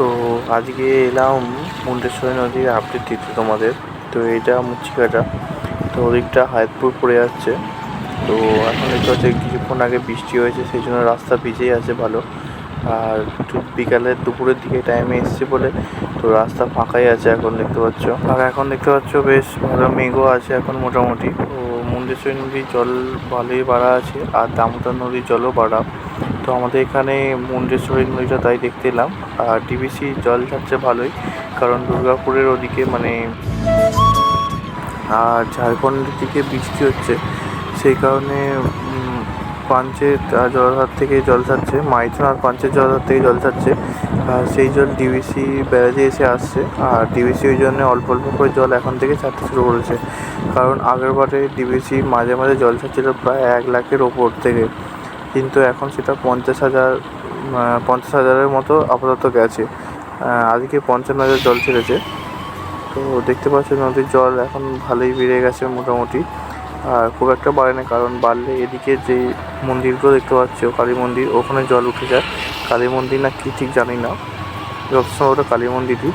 তো আজকে এলাম মুন্ডেশ্বরী নদীর আপডেট দিতে তোমাদের। তো এটা মুচিকাটা। তো ওদিকটা হায়াতপুর পড়ে যাচ্ছে। তো এখন দেখতে হচ্ছে কিছুক্ষণ আগে বৃষ্টি হয়েছে, সেই জন্য রাস্তা ভিজেই আছে ভালো। আর বিকালের দুপুরের দিকে টাইমে এসছে বলে, তো রাস্তা ফাঁকাই আছে এখন দেখতে পাচ্ছ। আর এখন দেখতে পাচ্ছ বেশ ভালো মেঘও আছে এখন মোটামুটি। তো মুন্ডেশ্বরী নদীর জল ভালোই বাড়া আছে, আর দামোদর নদীর জলও বাড়া। তো আমাদের এখানে মুন্ডেশ্বরী নদীটা তাই দেখতে এলাম। আর ডিবিসি জল যাচ্ছে ভালোই, কারণ দুর্গাপুরের ওদিকে মানে আর ঝাড়খণ্ডের দিকে বৃষ্টি হচ্ছে। সেই কারণে পাঞ্চের জলাধার থেকে জল ছাড়ছে, মাইথন আর পাঞ্চের জলাধার থেকে জল ছাড়ছে। আর সেই জল ডিবিসি ব্যারাজে এসে আসছে। আর ডিবিসি ওই জন্য অল্প অল্প করে জল এখন থেকে ছাড়তে শুরু করেছে। কারণ আগের বারে ডিবিসি মাঝে মাঝে জল ছাড়ছিল প্রায় এক লাখের ওপর থেকে। কিন্তু এখন সেটা পঞ্চাশ হাজার পঞ্চাশ হাজারের মতো আপাতত গেছে। আজকে পঞ্চান্ন হাজার জল ছেড়েছে। তো দেখতে পাচ্ছ নদীর জল এখন ভালোই বেড়ে গেছে মোটামুটি। আর খুব একটা বাড়ে না, কারণ বাড়লে এদিকে যে মন্দিরগুলো দেখতে পাচ্ছ, কালী মন্দির, ওখানে জল উঠে যায়। কালী মন্দির না কি ঠিক জানি না। যতসময় ওটা কালী মন্দিরই।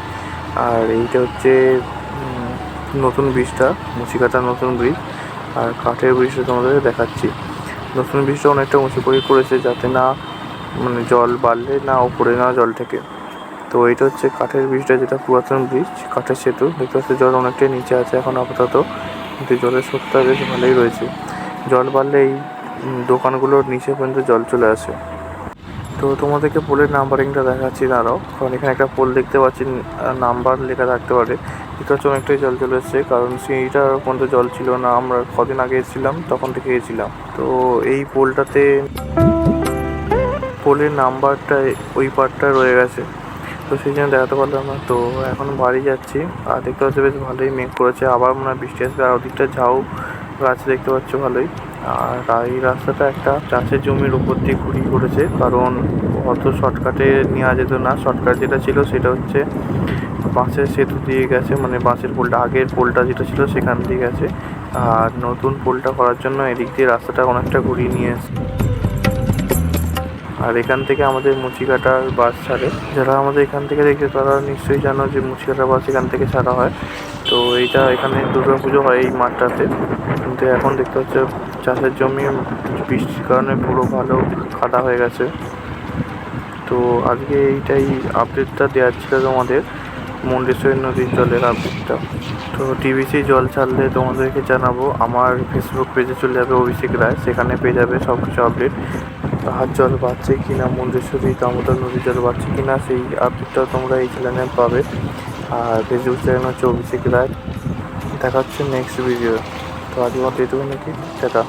আর এইটা হচ্ছে নতুন ব্রিজটা, মুচিকাটার নতুন ব্রিজ। আর কাঠের ব্রিজটা তোমাদের দেখাচ্ছি। নতুন ব্রিজটা অনেকটা উঁচু করে করেছে যাতে না মানে জল বাড়লে না ওপরে না জল থেকে। তো এইটা হচ্ছে কাঠের ব্রিজটা, যেটা পুরাতন ব্রিজ, কাঠের সেতু। দেখতে পাচ্ছি জল অনেকটাই নিচে আছে এখন আপাতত। কিন্তু জলের স্রোতটা বেশ ভালোই রয়েছে। জল বাড়লে এই দোকানগুলোর নিচে পর্যন্ত জল চলে আসে। তো তোমাদেরকে পোলের নাম্বারিংটা দেখাচ্ছি, দাঁড়াও। কারণ এখানে একটা পোল দেখতে পাচ্ছি নাম্বার লেখা থাকতে পারে। এটা হচ্ছে অনেকটাই জল চলে এসছে, কারণ সেইটা পর্যন্ত জল ছিল না। আমরা কদিন আগে এসেছিলাম, তখন থেকে এসেছিলাম। তো এই পোলটাতে পোলের নাম্বারটা ওই পার্টটা রয়ে গেছে। তো সেই জন্য দেখাতে পারলাম না। তো এখন বাড়ি যাচ্ছি। আর দেখতে পাচ্ছি, বেশ ভালোই মেঘ করেছে। আবার মনে হয় বৃষ্টি আসবে। আর ওদিকটা ঝাউ গাছ দেখতে পাচ্ছ ভালোই। আর এই রাস্তাটা একটা চাষের জমির উপর দিয়ে ঘুরিয়ে করেছে, কারণ অত শর্টকাটে নেওয়া যেত না। শর্টকাট যেটা ছিল সেটা হচ্ছে বাঁশের সেতু দিয়ে গেছে মানে বাঁশের পোলটা, আগের পোলটা যেটা ছিল সেখান দিয়ে গেছে। আর নতুন পোলটা করার জন্য এদিক দিয়ে রাস্তাটা অনেকটা ঘুরিয়ে নিয়ে এসছে। আর এখান থেকে আমাদের মুচিকাটার বাস ছাড়ে। যারা আমাদের এখান থেকে দেখে তারা নিশ্চয়ই জানো যে মুচিকাটা বাস এখান থেকে ছাড়া হয়। তো এইটা এখানে দুর্গা পুজো হয় এই মাঠটাতে। কিন্তু এখন দেখতে হচ্ছে চাষের জমি বৃষ্টির কারণে পুরো ভালো কাদা হয়ে গেছে। তো আজকে এইটাই আপডেটটা দেওয়ার ছিল তোমাদের মন্ডেশ্বরী নদীর জলের আপডেটটা তো টিভিসি জল ছাড়লে তোমাদেরকে জানাব। আমার ফেসবুক পেজে চলে যাবে অভিষেক রায়। সেখানে পেয়ে যাবে সব কিছু আপডেট হাত জল বাড়ছে কি না মঞ্জেশ্বরী দামোদর নদীর জল বাড়ছে কি না সেই আপডেটটা তোমরা এই চ্যানেলে পাবে। আর ফেসবুক চ্যানেল হচ্ছে অভিষেক রায়। দেখা হচ্ছে নেক্সট ভিডিও তো আজ মতো এটুকু নাকি? টাটা।